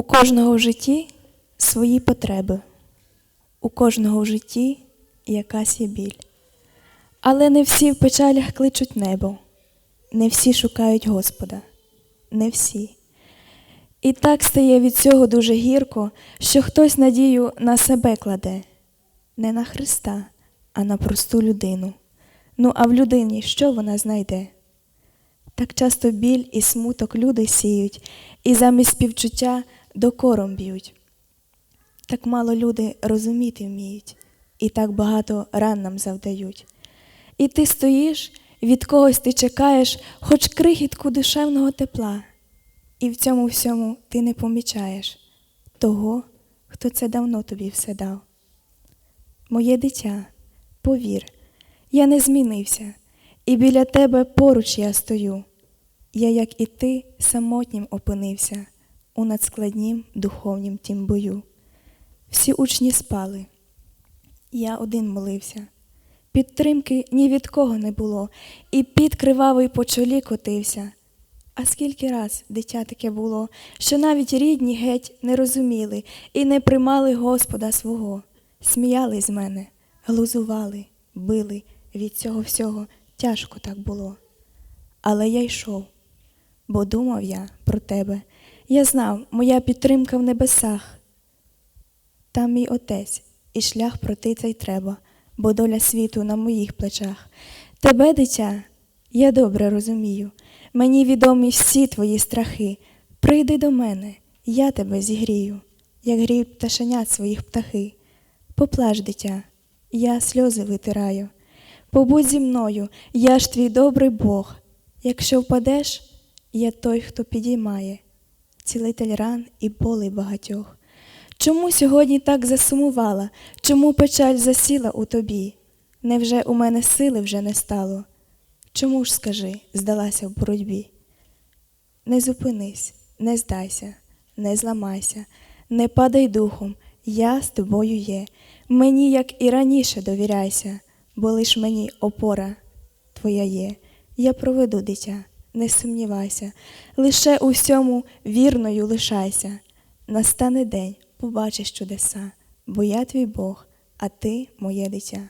У кожного в житті свої потреби, у кожного в житті якась є біль. Але не всі в печалях кличуть небо, не всі шукають Господа, не всі. І так стає від цього дуже гірко, що хтось надію на себе кладе, не на Христа, а на просту людину. Ну а в людині що вона знайде? Так часто біль і смуток люди сіють, і замість співчуття докором б'ють. Так мало люди розуміти вміють, і так багато ран нам завдають. І ти стоїш, від когось ти чекаєш, хоч крихітку душевного тепла, і в цьому всьому ти не помічаєш того, хто це давно тобі все дав. Моє дитя, повір, я не змінився, і біля тебе поруч я стою. Я, як і ти, самотнім опинився у надскладнім духовнім тім бою. Всі учні спали, я один молився. Підтримки ні від кого не було, і під кривавий по чолі котився. А скільки раз дитя таке було, що навіть рідні геть не розуміли і не примали Господа свого, сміяли з мене, глузували, били, від цього всього тяжко так було. Але я йшов, бо думав я про тебе. Я знав, моя підтримка в небесах. Там мій отець, і шлях пройти цей треба, бо доля світу на моїх плечах. Тебе, дитя, я добре розумію. Мені відомі всі твої страхи. Прийди до мене, я тебе зігрію, як гріють пташенят своїх птахи. Поплач, дитя, я сльози витираю. Побудь зі мною, я ж твій добрий Бог. Якщо впадеш, я той, хто підіймає, цілитель ран і болей багатьох. Чому сьогодні так засумувала? Чому печаль засіла у тобі? Невже у мене сили вже не стало? Чому ж, скажи, здалася в боротьбі? Не зупинись, не здайся, не зламайся, не падай духом, я з тобою є. Мені, як і раніше, довіряйся, бо лиш мені опора твоя є. Я проведу дитя, не сумнівайся, лише у всьому вірною лишайся. Настане день, побачиш чудеса, бо я твій Бог, а ти моє дитя.